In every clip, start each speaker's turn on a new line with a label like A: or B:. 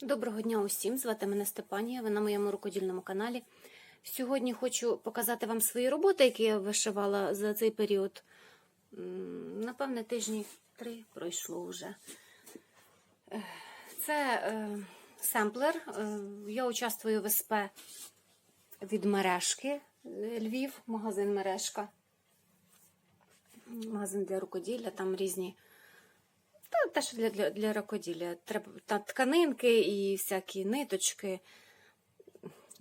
A: Доброго дня усім! Звати мене Степанія, ви на моєму рукодільному каналі. Сьогодні хочу показати вам свої роботи, які я вишивала за цей період. Напевне, тижні три пройшло вже. Це е, семплер. Е, Я участвую в СП від мережки е, Львів, магазин мережка. Магазин для рукоділля, там різні та теж для, для, для рукоділля. Треба та тканинки і всякі ниточки,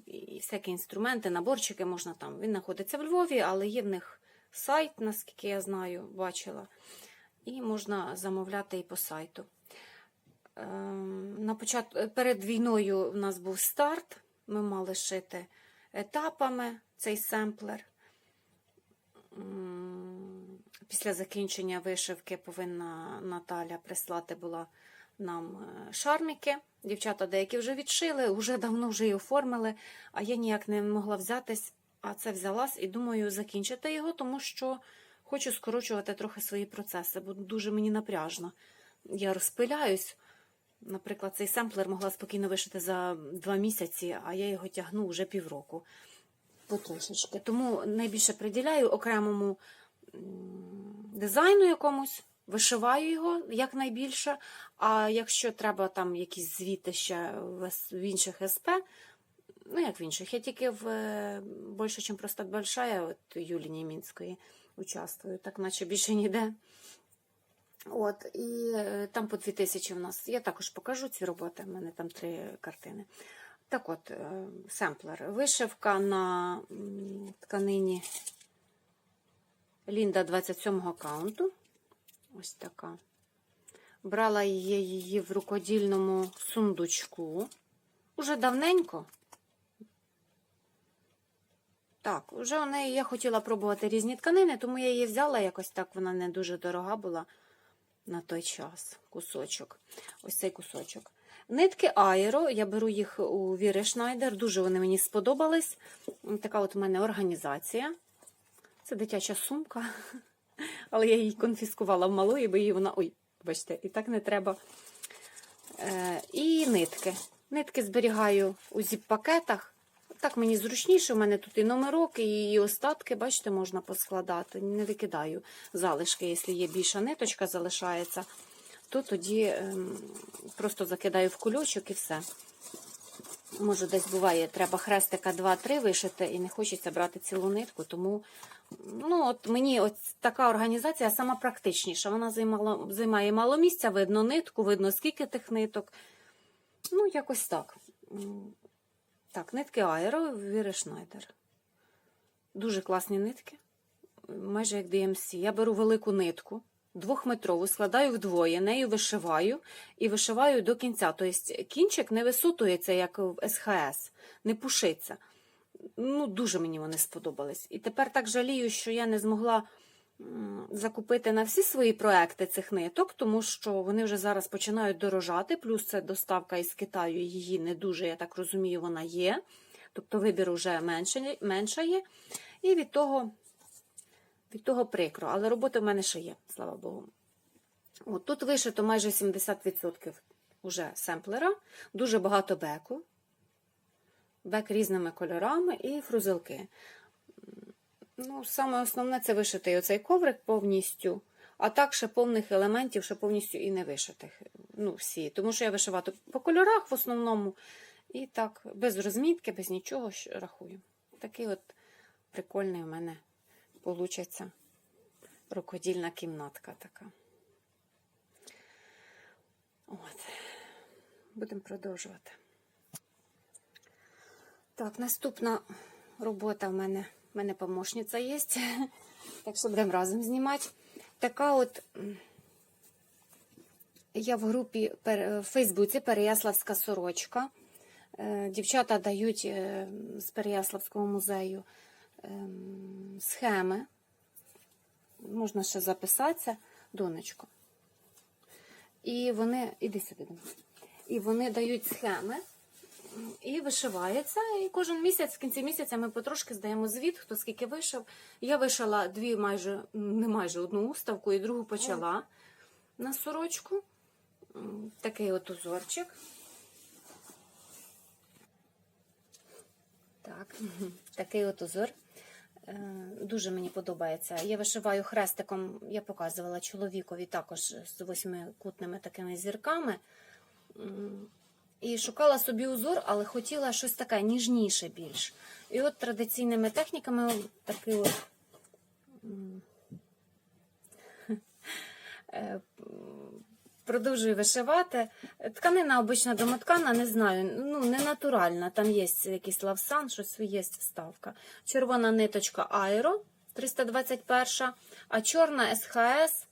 A: і всякі інструменти, наборчики можна там. Він знаходиться в Львові, але є в них сайт, наскільки я знаю, бачила. І можна замовляти і по сайту. Ем, На початку, перед війною в нас був старт. Ми мали шити етапами цей семплер. Після закінчення вишивки повинна Наталя прислати була нам е, шарміки. Дівчата деякі вже відшили, вже давно вже й оформили, а я ніяк не могла взятись, а це взялась і думаю закінчити його, тому що хочу скорочувати трохи свої процеси, бо дуже мені напряжно. Я розпиляюсь. Наприклад, цей семплер могла спокійно вишити за два місяці, а я його тягну вже півроку. Потрошечки. Тому найбільше приділяю окремому дизайну якомусь, вишиваю його якнайбільше. А якщо треба там якісь звіти ще в, інших СП, ну як в інших, я тільки в е, більше, ніж просто большая, от Юлії Німінської участвую, так наче більше ніде. От, і е, там по 2000 в нас. Я також покажу ці роботи, в мене там три картини. Так от, е, семплер. Вишивка на тканині Лінда 27-го каунту. Ось така. Брала я її в рукодільному сундучку. Уже давненько. Так, вже у неї я хотіла пробувати різні тканини, тому я її взяла якось так, вона не дуже дорога була на той час. Кусочок. Ось цей кусочок. Нитки Аеро, я беру їх у Віри Шнайдер, дуже вони мені сподобались. Така от у мене організація. Це дитяча сумка, але я її конфіскувала в малої, бо її вона. Ой, бачите, і так не треба. Е, і нитки. Нитки зберігаю у зіп-пакетах. Так мені зручніше, у мене тут і номерок, і, і остатки, бачите, можна поскладати. Не викидаю залишки, якщо є більша ниточка, залишається, то тоді ем, просто закидаю в кульочок і все. Може, десь буває, треба хрестика 2-3 вишити і не хочеться брати цілу нитку, тому ну, от мені от така організація сама практичніша. Вона займала, займає мало місця, видно нитку, видно скільки тих ниток. Ну, якось так. Так, нитки Аеро, Віри Шнайдер. Дуже класні нитки, майже як DMC. Я беру велику нитку, двохметрову, складаю вдвоє, нею вишиваю і вишиваю до кінця. Тобто кінчик не висотується, як в СХС, не пушиться. Ну, дуже мені вони сподобались. І тепер так жалію, що я не змогла закупити на всі свої проекти цих ниток, тому що вони вже зараз починають дорожати, плюс це доставка із Китаю, її не дуже, я так розумію, вона є. Тобто вибір вже менше, менша є. І від того, від того прикро. Але роботи в мене ще є, слава Богу. От тут вишито майже 70% уже семплера, дуже багато беку. Бек різними кольорами і фрузелки. Ну, саме основне це вишитий оцей коврик повністю, а так ще повних елементів, ще повністю і не вишитих. Ну, всі. Тому що я вишивати по кольорах в основному. І так, без розмітки, без нічого рахую. Такий от прикольний у мене получиться рукодільна кімнатка така. От. Будемо продовжувати. Так, наступна робота в мене, в мене помощниця є, так що будемо разом знімати. Така от я в групі пер- в Фейсбуці Переяславська сорочка. Е, Дівчата дають е, з Переяславського музею ем, схеми. Можна ще записатися, донечко. І вони, іди сюди. І вони дають схеми і вишивається. І кожен місяць, в кінці місяця, ми потрошки здаємо звіт, хто скільки вишив. Я вишила дві майже не майже одну уставку і другу почала на сорочку. Такий от узорчик. Так, Такий от узор. Е, дуже мені подобається. Я вишиваю хрестиком, я показувала чоловікові також з восьмикутними такими зірками. І шукала собі узор, але хотіла щось таке ніжніше більш. І от традиційними техніками такий от е, продовжую вишивати. Тканина обична домоткана, не знаю, ну не натуральна. Там є якийсь лавсан, щось є вставка. Червона ниточка Аеро 321, а чорна СХС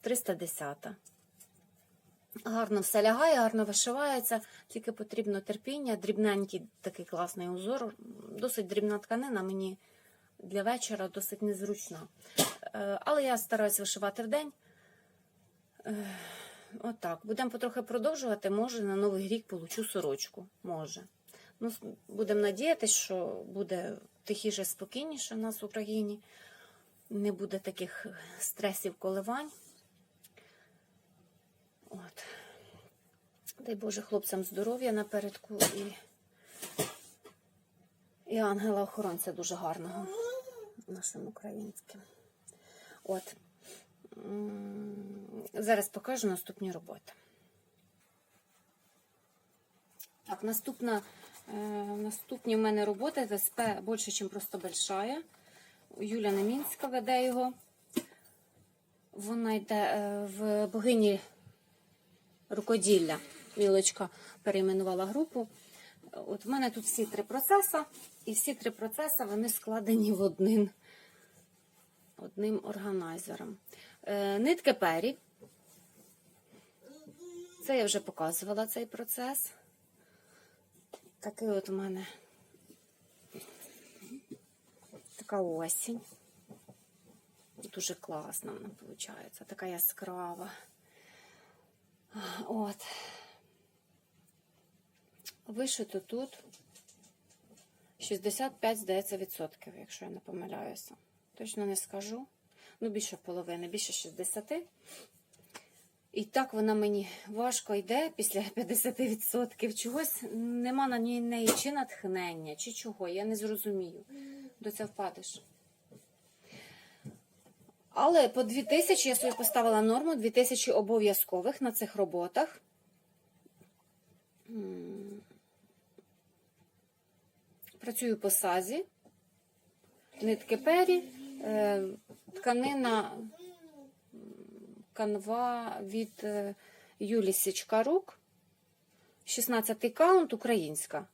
A: 310. Гарно все лягає, гарно вишивається, тільки потрібно терпіння, дрібненький такий класний узор. Досить дрібна тканина, мені для вечора досить незручна. Е, Але я стараюсь вишивати в день. Отак. Будемо потрохи продовжувати. Може, на Новий рік получу сорочку. Може. Ну, будемо надіятися, що буде тихіше, спокійніше у нас в Україні. Не буде таких стресів, коливань. От. Дай Боже хлопцям здоров'я напередку і, і ангела-охоронця дуже гарного нашим українським. От. Зараз покажу наступні роботи. Так, наступна, е, наступні в мене роботи ТСП більше, ніж просто большая. Юля Немінська веде його. Вона йде е, в богині рукоділля. Мілочка перейменувала групу. От в мене тут всі три процеси, і всі три процеси вони складені в один, одним органайзером. Е, нитки пері. Це я вже показувала цей процес. Такий от у мене така осінь. Дуже класна вона виходить. Така яскрава. От. Вишито тут 65, здається, відсотків, якщо я не помиляюся. Точно не скажу. Ну, більше половини, більше 60. І так вона мені важко йде після 50%. Чогось нема на ній неї чи натхнення, чи чого. Я не зрозумію. До цього впадеш. Але по 2000 я собі поставила норму 2000 обов'язкових на цих роботах. Працюю по сазі, нитки пері, е, тканина канва від е, Юлі Січкарук. 16 каунт українська.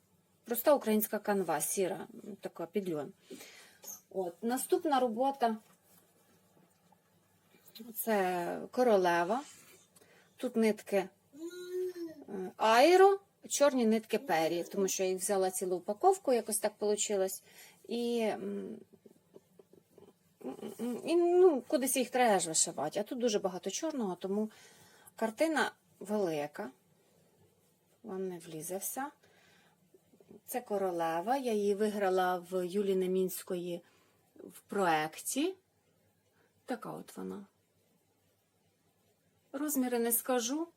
A: Проста українська канва, сіра, така підльон. От. Наступна робота це королева. Тут нитки е, аеро, чорні нитки пері, тому що я їх взяла цілу упаковку, якось так вийшло. І, і ну, кудись їх треба ж вишивати. А тут дуже багато чорного, тому картина велика. Вам не влізе вся. Це королева. Я її виграла в Юлі Немінської в проекті. Така от вона. Розміри не скажу,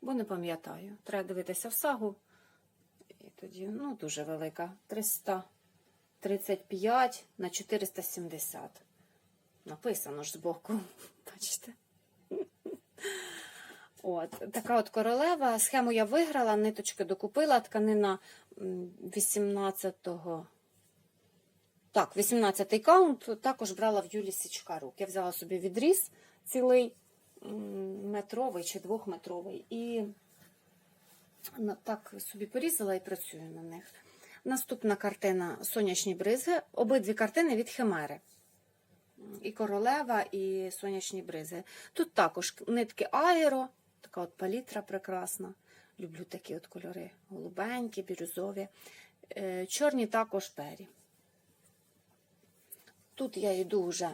A: бо не пам'ятаю. Треба дивитися в сагу. І тоді, ну, дуже велика. 335 на 470. Написано ж збоку. Бачите? От, така от королева. Схему я виграла, ниточки докупила. Тканина 18-го. Так, 18-й каунт також брала в Юлі Січкарук. Я взяла собі відріз цілий метровий чи двохметровий. І так собі порізала і працюю на них. Наступна картина Сонячні бризги. Обидві картини від Химери. І королева, і сонячні бризи. Тут також нитки аеро, така от палітра прекрасна. Люблю такі от кольори. Голубенькі, бірюзові. Е, Чорні також пері. Тут я йду вже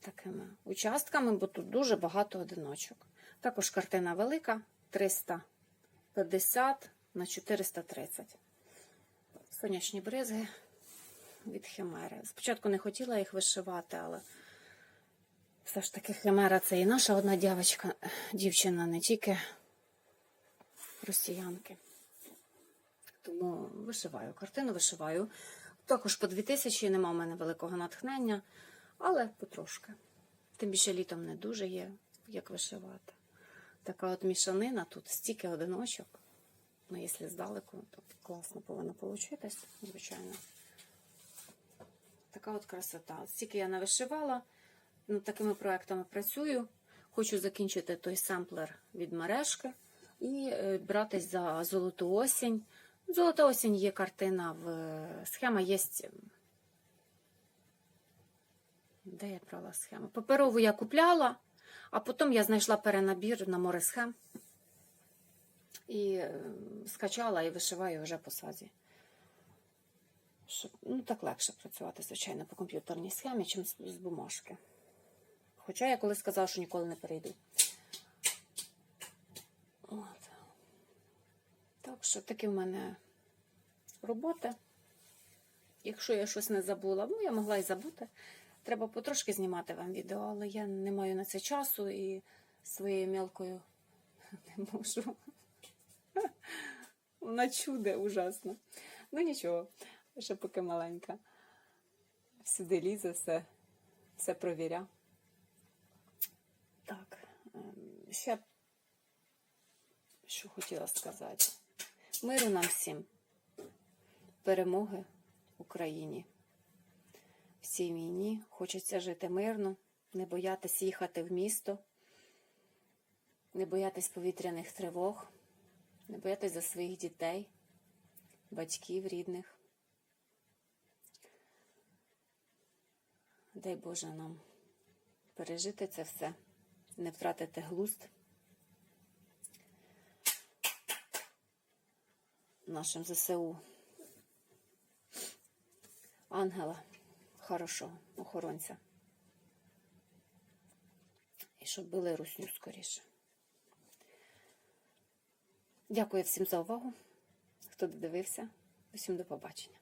A: такими участками, бо тут дуже багато одиночок. Також картина велика 350 на 430. Сонячні бризги від химери. Спочатку не хотіла їх вишивати, але все ж таки химера це і наша одна дівчинка, дівчина, не тільки росіянки. Тому вишиваю, картину вишиваю. Також по 2000 нема в мене великого натхнення, але потрошки. Тим більше літом не дуже є, як вишивати. Така от мішанина тут, стільки одиночок. Ну, якщо здалеку, то класно повинно получитись, звичайно. Така от красота. От Стільки я навишивала, над такими проектами працюю. Хочу закінчити той семплер від мережки і е, братись за золоту осінь. Золота осінь є картина в е, схема є. Де я брала схему? Паперову я купляла, а потім я знайшла перенабір на море схем і е, скачала і вишиваю вже по сазі. Щоб, ну, так легше працювати, звичайно, по комп'ютерній схемі, чим з, з бумажки. Хоча я колись сказала, що ніколи не перейду. От. Так що такі в мене роботи. Якщо я щось не забула, ну я могла і забути. Треба потрошки знімати вам відео, але я не маю на це часу і своєю мелкою не можу. Вона чуде ужасно. Ну нічого, ще поки маленька. Всюди лізе, все, все провіря. Так, ем, ще що хотіла сказати. Миру нам всім. Перемоги Україні. Цій війні хочеться жити мирно, не боятись їхати в місто, не боятись повітряних тривог, не боятись за своїх дітей, батьків рідних. Дай Боже нам пережити це все, не втратити глузд нашим ЗСУ. Ангела хорошого, охоронця. І щоб били русню скоріше. Дякую всім за увагу, хто додивився. Усім до побачення.